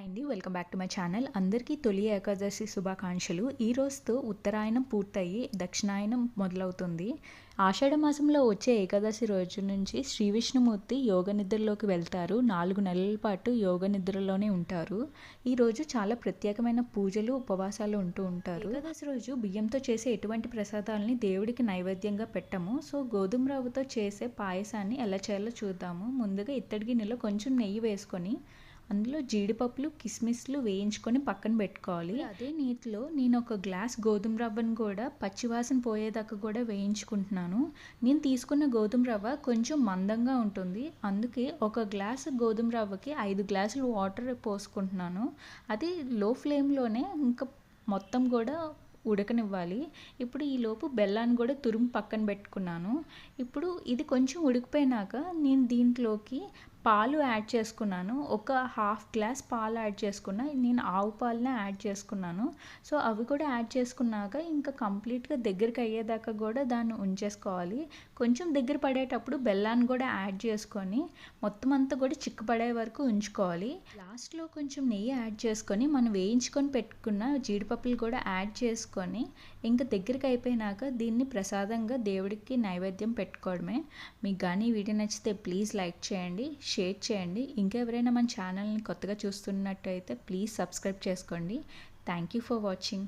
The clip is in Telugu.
హాయ్ అండి welcome back to my channel అందరికీ తొలి ఏకాదశి శుభాకాంక్షలు. ఈ రోజుతో ఉత్తరాయణం పూర్తయి దక్షిణాయనం మొదలవుతుంది. ఆషాఢ మాసంలో వచ్చే ఏకాదశి రోజు నుంచి శ్రీ విష్ణుమూర్తి యోగ నిద్రలోకి వెళ్తారు. నాలుగు నెలల పాటు యోగ నిద్రలోనే ఉంటారు. ఈ రోజు చాలా ప్రత్యేకమైన పూజలు ఉపవాసాలు ఉంటూ ఉంటారు. ఏకాదశి రోజు బియ్యంతో చేసే ఎటువంటి ప్రసాదాలని దేవుడికి నైవేద్యంగా పెట్టము. సో గోధుమ రవ్వతో చేసే పాయసాన్ని ఎలా చేయాలో చూద్దాము. ముందుగా ఇత్తడి గిన్నెలో కొంచెం నెయ్యి వేసుకొని అందులో జీడిపప్పులు కిస్మిస్లు వేయించుకొని పక్కన పెట్టుకోవాలి. అదే నీటిలో నేను ఒక గ్లాస్ గోధుమ రవ్వను కూడా పచ్చివాసన పోయేదాకా కూడా వేయించుకుంటున్నాను. నేను తీసుకున్న గోధుమ రవ్వ కొంచెం మందంగా ఉంటుంది. అందుకే ఒక గ్లాస్ గోధుమ రవ్వకి ఐదు గ్లాసులు వాటర్ పోసుకుంటున్నాను. అది లో ఫ్లేమ్లోనే ఇంకా మొత్తం కూడా ఉడకనివ్వాలి. ఇప్పుడు ఈలోపు బెల్లాన్ని కూడా తురుము పక్కన పెట్టుకున్నాను. ఇప్పుడు ఇది కొంచెం ఉడికిపోయినాక నేను దీంట్లోకి పాలు యాడ్ చేసుకున్నాను. ఒక హాఫ్ గ్లాస్ పాలు యాడ్ చేసుకున్నా. నేను ఆవు పాలనే యాడ్ చేసుకున్నాను. సో అవి కూడా యాడ్ చేసుకున్నాక ఇంకా కంప్లీట్గా దగ్గరికి అయ్యేదాకా కూడా దాన్ని ఉంచేసుకోవాలి. కొంచెం దగ్గర పడేటప్పుడు బెల్లాన్ని కూడా యాడ్ చేసుకొని మొత్తం అంతా కూడా చిక్కపడే వరకు ఉంచుకోవాలి. లాస్ట్లో కొంచెం నెయ్యి యాడ్ చేసుకొని మనం వేయించుకొని పెట్టుకున్న జీడిపప్పులు కూడా యాడ్ చేసుకొని ఇంకా దగ్గరికి అయిపోయినాక దీన్ని ప్రసాదంగా దేవుడికి నైవేద్యం పెట్టుకోవడమే. మీకు కానీ వీడియో నచ్చితే ప్లీజ్ లైక్ చేయండి. షేర్ చేయండి. ఇంకెవరైనా మన ఛానల్ని కొత్తగా చూస్తున్నట్టయితే ప్లీజ్ సబ్స్క్రైబ్ చేసుకోండి. Thank you for watching